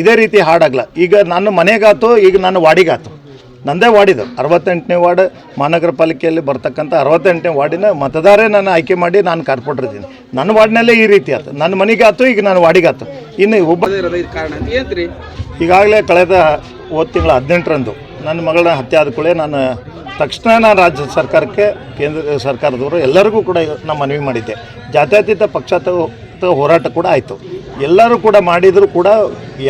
ಇದೇ ರೀತಿ ಹಾಡಾಗಲ್ಲ ಈಗ ನನ್ನ ಮನೆಗಾತು, ಈಗ ನನ್ನ ವಾಡಿಗಾತು. ನಂದೇ ವಾಡಿದು ಅರವತ್ತೆಂಟನೇ ವಾರ್ಡ್ ಮಹಾನಗರ ಪಾಲಿಕೆಯಲ್ಲಿ ಬರ್ತಕ್ಕಂಥ ಅರವತ್ತೆಂಟನೇ ವಾರ್ಡಿನ ಮತದಾರೇ ನಾನು ಆಯ್ಕೆ ಮಾಡಿ ನಾನು ಕಾರ್ಪೊರೇಟರ್ ಇದ್ದೀನಿ. ನನ್ನ ವಾರ್ಡ್ನಲ್ಲೇ ಈ ರೀತಿ ಆಯ್ತು ನನ್ನ ಮನೆಗಾತು, ಈಗ ನಾನು ವಾಡಿಗಾತು. ಇನ್ನು ಒಬ್ಬ ಈಗಾಗಲೇ ಕಳೆದ ಹೋದ ತಿಂಗಳ ಹದಿನೆಂಟರಂದು ನನ್ನ ಮಗಳನ್ನ ಹತ್ಯೆ ಆದ ಕೂಡಲೇ ನಾನು ತಕ್ಷಣ ನಾನು ರಾಜ್ಯ ಸರ್ಕಾರಕ್ಕೆ, ಕೇಂದ್ರ ಸರ್ಕಾರದವರು ಎಲ್ಲರಿಗೂ ಕೂಡ ನಾನು ಮನವಿ ಮಾಡಿದ್ದೆ. ಜಾತ್ಯತೀತ ಪಕ್ಷಾತ ಹೋರಾಟ ಕೂಡ ಆಯಿತು. ಎಲ್ಲರೂ ಕೂಡ ಮಾಡಿದರೂ ಕೂಡ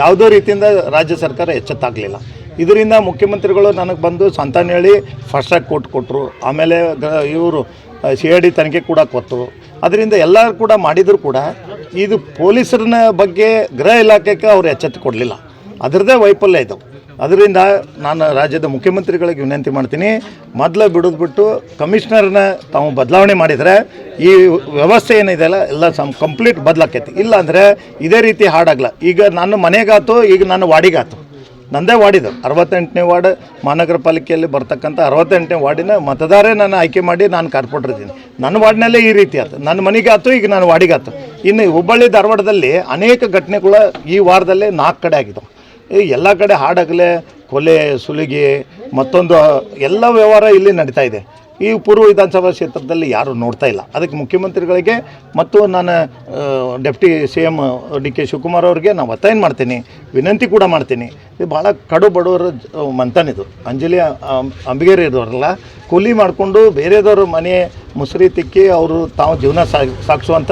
ಯಾವುದೇ ರೀತಿಯಿಂದ ರಾಜ್ಯ ಸರ್ಕಾರ ಎಚ್ಚೆತ್ತಾಗಲಿಲ್ಲ. ಇದರಿಂದ ಮುಖ್ಯಮಂತ್ರಿಗಳು ನನಗೆ ಬಂದು ಸಂತಾನ ಹೇಳಿ ಫಸ್ಟ್ ಆಗಿ ಕೋರ್ಟ್ ಕೊಟ್ಟರು ಆಮೇಲೆ ಇವರು ಸಿ ಐ ಡಿ ತನಿಖೆ ಕೂಡ ಕೊಟ್ಟರು ಅದರಿಂದ ಎಲ್ಲರೂ ಕೂಡ ಮಾಡಿದರೂ ಕೂಡ ಇದು ಪೊಲೀಸರನ್ನ ಬಗ್ಗೆ ಗೃಹ ಇಲಾಖೆಗೆ ಅವರು ಎಚ್ಚೆತ್ತು ಕೊಡಲಿಲ್ಲ. ಅದರದ್ದೇ ವೈಫಲ್ಯ ಇದು. ಅದರಿಂದ ನಾನು ರಾಜ್ಯದ ಮುಖ್ಯಮಂತ್ರಿಗಳಿಗೆ ವಿನಂತಿ ಮಾಡ್ತೀನಿ, ಮೊದಲು ಬಿಡೋದು ಬಿಟ್ಟು ಕಮಿಷನರ್ನ ತಾವು ಬದಲಾವಣೆ ಮಾಡಿದರೆ ಈ ವ್ಯವಸ್ಥೆ ಏನಿದೆಯಲ್ಲ ಎಲ್ಲ ಸಮ್ ಕಂಪ್ಲೀಟ್ ಬದಲಾಕೈತಿ. ಇಲ್ಲ ಅಂದರೆ ಇದೇ ರೀತಿ ಹಾಡಾಗಲ್ಲ ಈಗ ನನ್ನ ಮನೆಗಾತು, ಈಗ ನನ್ನ ವಾಡಿಗಾತು. ನಂದೇ ವಾರ್ಡಿದು ಅರವತ್ತೆಂಟನೇ ವಾರ್ಡ್ ಮಹಾನಗರ ಪಾಲಿಕೆಯಲ್ಲಿ ಬರ್ತಕ್ಕಂಥ ಅರವತ್ತೆಂಟನೇ ವಾರ್ಡಿನ ಮತದಾರೇ ನಾನು ಆಯ್ಕೆ ಮಾಡಿ ನಾನು ಕಾರ್ಪೊರೇಟರ್ ಇದ್ದೀನಿ. ನನ್ನ ವಾರ್ಡ್ನಲ್ಲೇ ಈ ರೀತಿ ಆಯ್ತು ನನ್ನ ಮನೆಗಾತು, ಈಗ ನಾನು ವಾಡಿಗಾತು. ಇನ್ನು ಹುಬ್ಬಳ್ಳಿ ಧಾರವಾಡದಲ್ಲಿ ಅನೇಕ ಘಟನೆಗಳು ಈ ವಾರದಲ್ಲೇ ನಾಲ್ಕು ಕಡೆ ಆಗಿದ್ದವು. ಎಲ್ಲ ಕಡೆ ಹಾಡಗಲೆ, ಕೊಲೆ, ಸುಲಿಗೆ, ಮತ್ತೊಂದು ಎಲ್ಲ ವ್ಯವಹಾರ ಇಲ್ಲಿ ನಡೀತಾ ಇದೆ. ಈ ಪೂರ್ವ ವಿಧಾನಸಭಾ ಕ್ಷೇತ್ರದಲ್ಲಿ ಯಾರು ನೋಡ್ತಾ ಇಲ್ಲ. ಅದಕ್ಕೆ ಮುಖ್ಯಮಂತ್ರಿಗಳಿಗೆ ಮತ್ತು ನಾನು deputy C M D K Shivakumar ಅವರಿಗೆ ನಾನು ಒತ್ತಾಯ ಮಾಡ್ತೀನಿ. ವಿನಂತಿ ಕೂಡ ಮಾಡ್ತೀನಿ. ಇದು ಭಾಳ ಕಡು ಬಡವರ ಮಂತನಿದು. ಅಂಜಲಿ ಅಂಬಿಗೇರಿ ಇರೋರಲ್ಲ ಕೂಲಿ ಮಾಡಿಕೊಂಡು ಬೇರೆದವ್ರ ಮನೆ ಮುಸುರಿ ತಿಕ್ಕಿ ಅವರು ತಾವು ಜೀವನ ಸಾಗ್ ಸಾಗಿಸುವಂಥ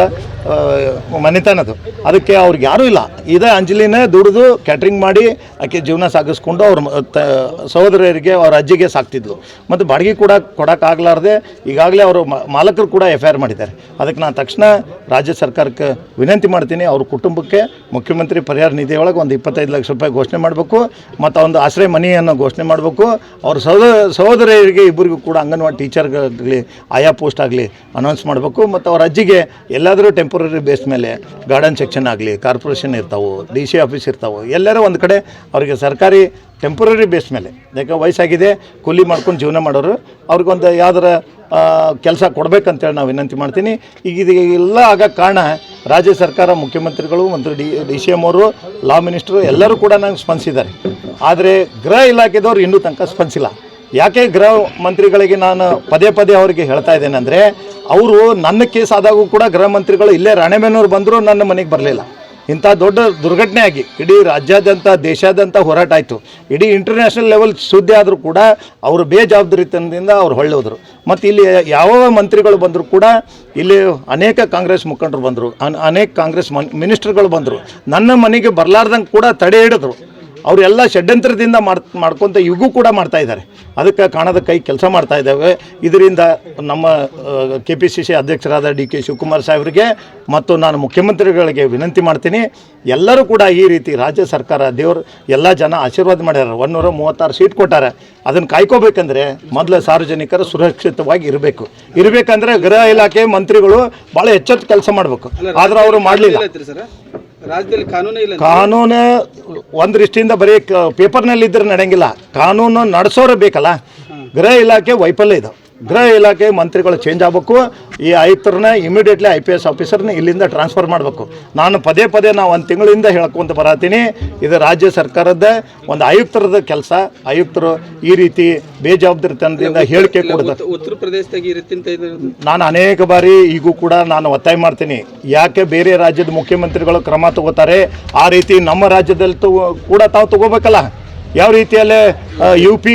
ಮನೆತನದು ಅದಕ್ಕೆ ಅವ್ರಿಗೆ ಯಾರೂ ಇಲ್ಲ. ಇದೇ ಅಂಜಲಿನೇ ದುಡಿದು ಕ್ಯಾಟ್ರಿಂಗ್ ಮಾಡಿ ಆಕೆ ಜೀವನ ಸಾಗಿಸ್ಕೊಂಡು ಅವ್ರ ಸಹೋದರರಿಗೆ ಅವ್ರ ಅಜ್ಜಿಗೆ ಸಾಕ್ತಿದ್ಲು. ಮತ್ತು ಬಾಡಿಗೆ ಕೂಡ ಕೊಡೋಕ್ಕಾಗಲಾರ್ದೆ ಈಗಾಗಲೇ ಅವರು ಮಾಲಕರು ಕೂಡ ಎಫ್ ಐ ಆರ್ ಮಾಡಿದ್ದಾರೆ. ಅದಕ್ಕೆ ನಾನು ತಕ್ಷಣ ರಾಜ್ಯ ಸರ್ಕಾರಕ್ಕೆ ವಿನಂತಿ ಮಾಡ್ತೀನಿ. ಅವ್ರ ಕುಟುಂಬಕ್ಕೆ ಮುಖ್ಯಮಂತ್ರಿ ಪರಿಹಾರ ನಿಧಿಯೊಳಗೆ ಒಂದು ಇಪ್ಪತ್ತೈದು ಲಕ್ಷ ರೂಪಾಯಿ ಘೋಷಣೆ ಮಾಡಬೇಕು. ಮತ್ತು ಒಂದು ಆಶ್ರಯ ಮನೆಯನ್ನು ಘೋಷಣೆ ಮಾಡಬೇಕು. ಅವ್ರ ಸಹೋದ ಸಹೋದರಿಯರಿಗೆ ಇಬ್ಬರಿಗೂ ಕೂಡ ಅಂಗನವಾಡಿ ಟೀಚರ್ಗಾಗಲಿ ಆಯಾ ಪೋಸ್ಟ್ ಆಗಲಿ ಅನೌನ್ಸ್ ಮಾಡಬೇಕು ಮತ್ತು ಅವ್ರ ಅಜ್ಜಿಗೆ ಎಲ್ಲಾದರೂ ಟೆಂಪ್ರರಿ ಬೇಸ್ ಮೇಲೆ ಗಾರ್ಡನ್ ಸೆಕ್ಷನ್ ಆಗಲಿ ಕಾರ್ಪೊರೇಷನ್ ಇರ್ತಾವೆ ಡಿ ಸಿ ಆಫೀಸ್ ಇರ್ತಾವೆ, ಎಲ್ಲರೂ ಒಂದು ಕಡೆ ಅವರಿಗೆ ಸರ್ಕಾರಿ ಟೆಂಪ್ರರಿ ಬೇಸ್ ಮೇಲೆ. ಯಾಕೆ ವಯಸ್ಸಾಗಿದೆ, ಕೂಲಿ ಮಾಡ್ಕೊಂಡು ಜೀವನ ಮಾಡೋರು, ಅವ್ರಿಗೊಂದು ಯಾವ್ದಾರ ಕೆಲಸ ಕೊಡಬೇಕಂತೇಳಿ ನಾವು ವಿನಂತಿ ಮಾಡ್ತೀನಿ. ಈಗ ಇದು ಎಲ್ಲ ಆಗಕ್ಕೆ ಕಾರಣ ರಾಜ್ಯ ಸರ್ಕಾರ, ಮುಖ್ಯಮಂತ್ರಿಗಳು ಮತ್ತು ಡಿ ಡಿ ಸಿ ಎಂ ಅವರು ಲಾ ಮಿನಿಸ್ಟ್ರು ಎಲ್ಲರೂ ಕೂಡ ನಂಗೆ ಸ್ಪಂದಿಸಿದ್ದಾರೆ. ಆದರೆ ಗೃಹ ಇಲಾಖೆದವ್ರು ಇನ್ನೂ ತನಕ ಸ್ಪಂದಿಸಿಲ್ಲ. ಯಾಕೆ ಗೃಹ ಮಂತ್ರಿಗಳಿಗೆ ನಾನು ಪದೇ ಪದೇ ಅವರಿಗೆ ಹೇಳ್ತಾ ಇದ್ದೇನೆ ಅಂದರೆ, ಅವರು ನನ್ನ ಕೇಸ್ ಆದಾಗೂ ಕೂಡ ಗೃಹ ಮಂತ್ರಿಗಳು ಇಲ್ಲೇ ರಾಣೆಬೆನ್ನೂರು ಬಂದರೂ ನನ್ನ ಮನೆಗೆ ಬರಲಿಲ್ಲ. ಇಂಥ ದೊಡ್ಡ ದುರ್ಘಟನೆ ಆಗಿ ಇಡೀ ರಾಜ್ಯಾದ್ಯಂತ, ದೇಶಾದ್ಯಂತ ಹೋರಾಟ ಆಯಿತು. ಇಡೀ ಇಂಟರ್ನ್ಯಾಷನಲ್ ಲೆವೆಲ್ ಸುದ್ದಿ ಆದರೂ ಕೂಡ ಅವರು ಬೇಜವಾಬ್ದಾರಿತನದಿಂದ ಅವ್ರು ಹೊಳ್ಳೋದ್ರು ಮತ್ತು ಇಲ್ಲಿ ಯಾವ ಮಂತ್ರಿಗಳು ಬಂದರೂ ಕೂಡ ಇಲ್ಲಿ ಅನೇಕ ಕಾಂಗ್ರೆಸ್ ಮುಖಂಡರು ಬಂದರು ಅನೇಕ ಕಾಂಗ್ರೆಸ್ ಮನ್, ಮಿನಿಸ್ಟರ್ಗಳು ಬಂದರು. ನನ್ನ ಮನೆಗೆ ಬರಲಾರ್ದಂಗೆ ಕೂಡ ತಡೆ ಹಿಡಿದ್ರು. ಅವರೆಲ್ಲ ಷಡ್ಯಂತ್ರದಿಂದ ಮಾಡ್, ಮಾಡ್ಕೊತ ಇವಾಗೂ ಕೂಡ ಮಾಡ್ತಾ ಇದ್ದಾರೆ. ಅದಕ್ಕೆ ಕಾಣದ ಕೈ ಕೆಲಸ ಮಾಡ್ತಾ ಇದ್ದಾವೆ. ಇದರಿಂದ ನಮ್ಮ ಕೆ ಪಿ ಸಿ ಸಿ ಅಧ್ಯಕ್ಷರಾದ ಡಿ ಕೆ ಶಿವಕುಮಾರ್ ಸಾಹೇಬರಿಗೆ ಮತ್ತು ನಾನು ಮುಖ್ಯಮಂತ್ರಿಗಳಿಗೆ ವಿನಂತಿ ಮಾಡ್ತೀನಿ. ಎಲ್ಲರೂ ಕೂಡ ಈ ರೀತಿ ರಾಜ್ಯ ಸರ್ಕಾರ, ದೇವರು ಎಲ್ಲ ಜನ ಆಶೀರ್ವಾದ ಮಾಡ್ಯಾರ. ಒನ್ನೂರ ಮೂವತ್ತಾರು ಸೀಟ್ ಕೊಟ್ಟಾರೆ. ಅದನ್ನು ಕಾಯ್ಕೋಬೇಕಂದ್ರೆ ಮೊದಲು ಸಾರ್ವಜನಿಕರು ಸುರಕ್ಷಿತವಾಗಿ ಇರಬೇಕು. ಇರಬೇಕಂದ್ರೆ ಗೃಹ ಇಲಾಖೆ ಮಂತ್ರಿಗಳು ಭಾಳ ಎಚ್ಚೆತ್ತು ಕೆಲಸ ಮಾಡಬೇಕು. ಆದ್ರೆ ಅವರು ಮಾಡಲಿಲ್ಲ. ರಾಜ್ಯದಲ್ಲಿ ಕಾನೂನೇ ಇಲ್ಲ ಕಾನೂನು ಒಂದು ದೃಷ್ಟಿಯಿಂದ ಬರೀ ಪೇಪರ್ನಲ್ಲಿ ಇದ್ರೆ ನಡೆಯಂಗಿಲ್ಲ ಕಾನೂನು ನಡೆಸೋರು ಬೇಕಲ್ಲ. ಗೃಹ ಇಲಾಖೆ ವೈಫಲ್ಯ ಇದು. ಗೃಹ ಇಲಾಖೆ ಮಂತ್ರಿಗಳು ಚೇಂಜ್ ಆಗಬೇಕು. ಈ ಆಯುಕ್ತರನ್ನ ಇಮಿಡಿಯೇಟ್ಲಿ ಐ ಪಿ ಎಸ್ ಆಫೀಸರ್ನ ಇಲ್ಲಿಂದ ಟ್ರಾನ್ಸ್ಫರ್ ಮಾಡಬೇಕು. ನಾನು ಪದೇ ಪದೇ ನಾವು ಒಂದು ತಿಂಗಳಿಂದ ಹೇಳ್ಕೊಂತ ಬರತ್ತೀನಿ ಇದು ರಾಜ್ಯ ಸರ್ಕಾರದ ಒಂದು ಆಯುಕ್ತರದ ಕೆಲಸ. ಆಯುಕ್ತರು ಈ ರೀತಿ ಬೇಜವಾಬ್ದಾರಿತನದಿಂದ ಹೇಳಿಕೆ ಕೊಡೋದು. ಉತ್ತರ ಪ್ರದೇಶದಾಗ ಈ ರೀತಿ ಅಂತ ನಾನು ಅನೇಕ ಬಾರಿ ಈಗೂ ಕೂಡ ನಾನು ಒತ್ತಾಯ ಮಾಡ್ತೀನಿ. ಯಾಕೆ ಬೇರೆ ರಾಜ್ಯದ ಮುಖ್ಯಮಂತ್ರಿಗಳು ಕ್ರಮ ತಗೋತಾರೆ? ಆ ರೀತಿ ನಮ್ಮ ರಾಜ್ಯದಲ್ಲಿ ಕೂಡ ತಾವು ತಗೋಬೇಕಲ್ಲ. ಯಾವ ರೀತಿಯಲ್ಲಿ ಯು ಪಿ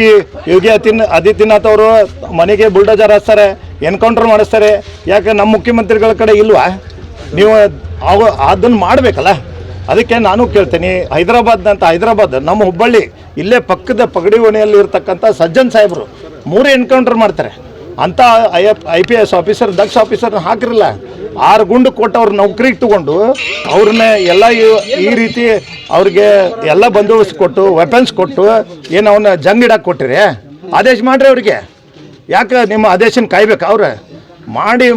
ಯೋಗಿ ಆದಿತ್ಯ ಆದಿತ್ಯನಾಥ್ ಅವರು ಮನೆಗೆ ಬುಲ್ಡೋಜರ್ ಹಚ್ತಾರೆ, ಎನ್ಕೌಂಟರ್ ಮಾಡಿಸ್ತಾರೆ, ಯಾಕೆ ನಮ್ಮ ಮುಖ್ಯಮಂತ್ರಿಗಳ ಕಡೆ ಇಲ್ವಾ? ನೀವು ಅವ ಅದನ್ನು ಮಾಡಬೇಕಲ್ಲ? ಅದಕ್ಕೆ ನಾನು ಕೇಳ್ತೀನಿ, ಹೈದರಾಬಾದ್ನಂತ ಹೈದರಾಬಾದ್, ನಮ್ಮ ಹುಬ್ಬಳ್ಳಿ, ಇಲ್ಲೇ ಪಕ್ಕದ ಪಗಡಿ ಓಣಿಯಲ್ಲಿ ಇರ್ತಕ್ಕಂಥ ಸಜ್ಜನ್ ಸಾಹೇಬರು, ಮೂರು ಎನ್ಕೌಂಟರ್ ಮಾಡ್ತಾರೆ. ಅಂಥ I I P S officer ದಕ್ಷ ಆಫೀಸರ್ನ ಹಾಕಿರಲ್ಲ. ಆರು ಗುಂಡು ಕೊಟ್ಟು ಅವ್ರ ನೌಕರಿಗೆ ತಗೊಂಡು ಅವ್ರನ್ನ ಎಲ್ಲ ಈ- ರೀತಿ ಅವ್ರಿಗೆ ಎಲ್ಲ ಬಂದೋಬಸ್ತ್ ಕೊಟ್ಟು ವೆಪನ್ಸ್ ಕೊಟ್ಟು, ಏನು ಅವನ ಜಂಗ್ ಇಡಕ್ಕೆ ಕೊಟ್ಟಿರಿ? ಆದೇಶ ಮಾಡ್ರಿ ಅವ್ರಿಗೆ. ಯಾಕೆ ನಿಮ್ಮ ಆದೇಶನ ಕಾಯ್ಬೇಕು ಅವ್ರು? ಮಾಡಿ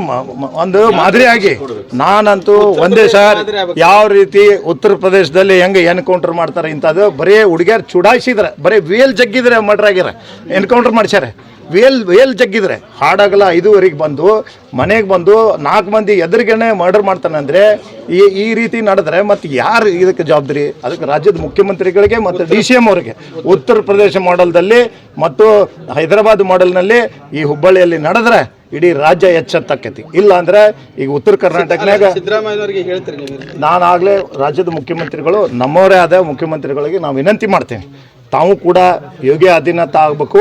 ಒಂದು ಮಾದರಿಯಾಗಿ. ನಾನಂತೂ ಒಂದೇ ಸಾರ್ ಯಾವ ರೀತಿ ಉತ್ತರ ಪ್ರದೇಶದಲ್ಲಿ ಹೆಂಗೆ ಎನ್ಕೌಂಟರ್ ಮಾಡ್ತಾರೆ ಇಂಥದ್ದು, ಬರೀ ಹುಡುಗಿಯರು ಚುಡಾಯಿಸಿದ್ರೆ, ಬರೀ ವೇಲ್ ಜಗ್ಗಿದ್ರೆ ಮಡ್ರಾಗಿರ ಎನ್ಕೌಂಟರ್ ಮಾಡ್ಸ್ಯಾರ. ವೇಲ್ ವೇಲ್ ಜಗ್ಗಿದ್ರೆ. ಹಾಡಾಗಲ್ಲ ಐದುವರೆಗೆ ಬಂದು ಮನೆಗೆ ಬಂದು ನಾಲ್ಕು ಮಂದಿ ಎದುರಿಗೇನೆ ಮರ್ಡರ್ ಮಾಡ್ತಾನೆ ಅಂದರೆ ಈ ಈ ರೀತಿ ನಡೆದ್ರೆ ಮತ್ತು ಯಾರು ಇದಕ್ಕೆ ಜವಾಬ್ದಾರಿ? ಅದಕ್ಕೆ ರಾಜ್ಯದ ಮುಖ್ಯಮಂತ್ರಿಗಳಿಗೆ ಮತ್ತು ಡಿ ಸಿ ಎಂ ಅವರಿಗೆ. ಉತ್ತರ ಪ್ರದೇಶ ಮಾಡೆಲ್ದಲ್ಲಿ ಮತ್ತು ಹೈದರಾಬಾದ್ ಮಾಡೆಲ್ನಲ್ಲಿ ಈ ಹುಬ್ಬಳ್ಳಿಯಲ್ಲಿ ನಡೆದ್ರೆ ಇಡೀ ರಾಜ್ಯ ಎಚ್ಚೆತ್ತಕ್ಕೈತಿ. ಇಲ್ಲ ಅಂದ್ರೆ ಈಗ ಉತ್ತರ ಕರ್ನಾಟಕನಾಗ ನಾನಾಗಲೇ ರಾಜ್ಯದ ಮುಖ್ಯಮಂತ್ರಿಗಳು ನಮ್ಮವರೇ ಆದ ಮುಖ್ಯಮಂತ್ರಿಗಳಿಗೆ ನಾವು ವಿನಂತಿ ಮಾಡ್ತೇವೆ. ತಾವು ಕೂಡ ಯೋಗ್ಯ ಅಧೀನತ ಆಗಬೇಕು.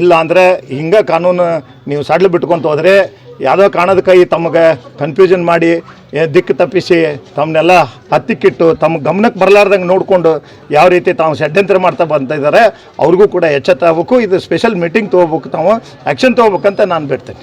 ಇಲ್ಲ ಅಂದರೆ ಹಿಂಗೆ ಕಾನೂನು ನೀವು ಸಡ್ಲು ಬಿಟ್ಕೊಂತ ಹೋದರೆ ಯಾವುದೋ ಕಾಣದ ಕೈ ತಮಗೆ ಕನ್ಫ್ಯೂಷನ್ ಮಾಡಿ ದಿಕ್ಕು ತಪ್ಪಿಸಿ, ತಮ್ಮನ್ನೆಲ್ಲ ಹತ್ತಿಕ್ಕಿಟ್ಟು ತಮ್ಮ ಗಮನಕ್ಕೆ ಬರಲಾರ್ದಂಗೆ ನೋಡಿಕೊಂಡು ಯಾವ ರೀತಿ ತಾವು ಷಡ್ಯಂತ್ರ ಮಾಡ್ತಾ ಬಂತ ಇದ್ದಾರೆ, ಅವ್ರಿಗೂ ಕೂಡ ಎಚ್ಚೆತ್ತಾಗಬೇಕು ಇದು ಸ್ಪೆಷಲ್ ಮೀಟಿಂಗ್ ತೊಗೋಬೇಕು ತಾವು ಆ್ಯಕ್ಷನ್ ತೊಗೋಬೇಕಂತ ನಾನು ಬಿಡ್ತೇನೆ.